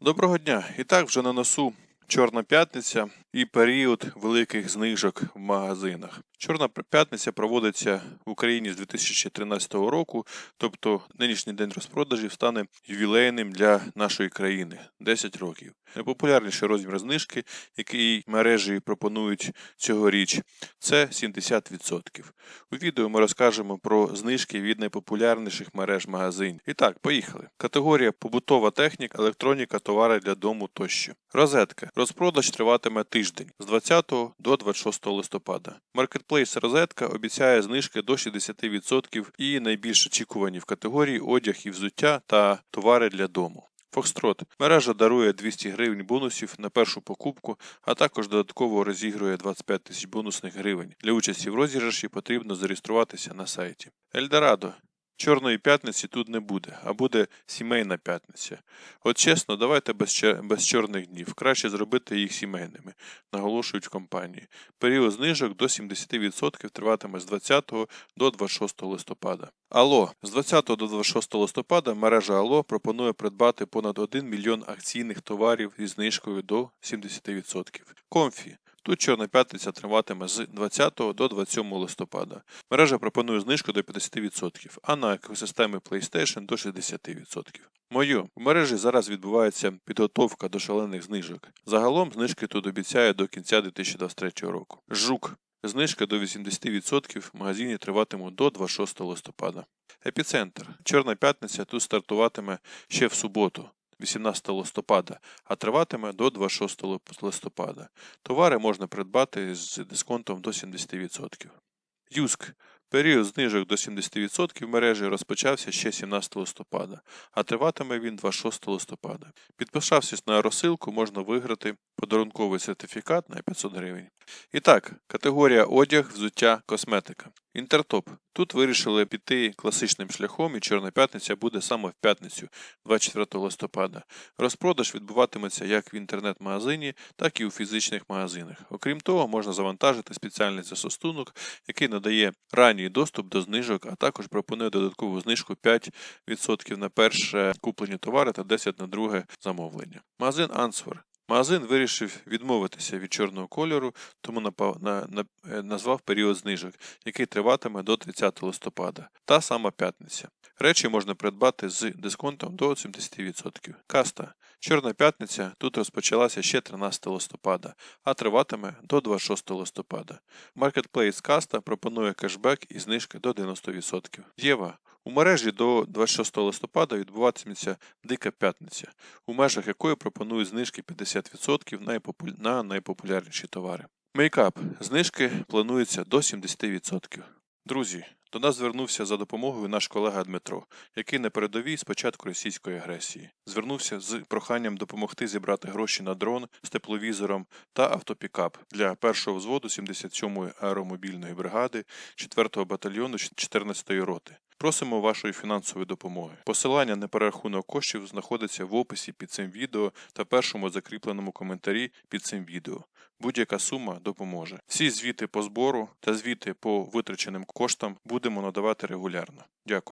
Доброго дня! І так вже на носу Чорна п'ятниця і період великих знижок в магазинах. Чорна п'ятниця проводиться в Україні з 2013 року, тобто нинішній день розпродажів стане ювілейним для нашої країни 10 років. Найпопулярніший розмір знижки, який мережі пропонують цьогоріч, це 70%. У відео ми розкажемо про знижки від найпопулярніших мереж магазинів. І так, поїхали. Категорія побутова техніка, електроніка, товари для дому тощо. Розетка. Розпродаж триватиме тиждень з 20 до 26 листопада. Маркетплейс Розетка обіцяє знижки до 60% і найбільш очікувані в категорії одяг і взуття та товари для дому. Фокстрот. Мережа дарує 200 гривень бонусів на першу покупку, а також додатково розігрує 25 тисяч бонусних гривень. Для участі в розіграші потрібно зареєструватися на сайті. Ельдорадо. Чорної п'ятниці тут не буде, а буде сімейна п'ятниця. От чесно, давайте без, без чорних днів. Краще зробити їх сімейними, наголошують в компанії. Період знижок до 70% триватиме з 20 до 26 листопада. Алло. З 20 до 26 листопада мережа Алло пропонує придбати понад 1 мільйон акційних товарів зі знижкою до 70%. Комфі. Тут Чорна п'ятниця триватиме з 20 до 27 листопада. Мережа пропонує знижку до 50%, а на екосистеми PlayStation до 60%. Мою в мережі зараз відбувається підготовка до шалених знижок. Загалом знижки тут обіцяють до кінця 2023 року. Жук. Знижка до 80% в магазині триватиме до 26 листопада. Епіцентр. Чорна п'ятниця тут стартуватиме ще в суботу. 18 листопада, а триватиме до 26 листопада. Товари можна придбати з дисконтом до 70%. Юск. Період знижок до 70% мережі розпочався ще 17 листопада, а триватиме він 26 листопада. Підписавшись на розсилку, можна виграти подарунковий сертифікат на 500 гривень. І так, категорія одяг, взуття, косметика. Інтертоп. Тут вирішили піти класичним шляхом, і Чорна п'ятниця буде саме в п'ятницю, 24 листопада. Розпродаж відбуватиметься як в інтернет-магазині, так і у фізичних магазинах. Окрім того, можна завантажити спеціальний застосунок, який надає ранній доступ до знижок, а також пропонує додаткову знижку 5% на перше куплені товари та 10% на друге замовлення. Магазин Answer. Магазин вирішив відмовитися від чорного кольору, тому напав, на, на, е, назвав період знижок, який триватиме до 30 листопада. Та сама п'ятниця. Речі можна придбати з дисконтом до 70%. Каста. Чорна п'ятниця тут розпочалася ще 13 листопада, а триватиме до 26 листопада. Marketplace Каста пропонує кешбек і знижки до 90%. Єва. У мережі до 26 листопада відбуватиметься Дика п'ятниця, у межах якої пропонують знижки 50% на на найпопулярніші товари. Мейкап. Знижки планується до 70%. Друзі, до нас звернувся за допомогою наш колега Дмитро, який на передовій з початку російської агресії. Звернувся з проханням допомогти зібрати гроші на дрон з тепловізором та автопікап для першого взводу 77-ї аеромобільної бригади 4-го батальйону 14-ї роти. Просимо вашої фінансової допомоги. Посилання на перерахунок коштів знаходиться в описі під цим відео та першому закріпленому коментарі під цим відео. Будь-яка сума допоможе. Всі звіти по збору та звіти по витраченим коштам будемо надавати регулярно. Дякую.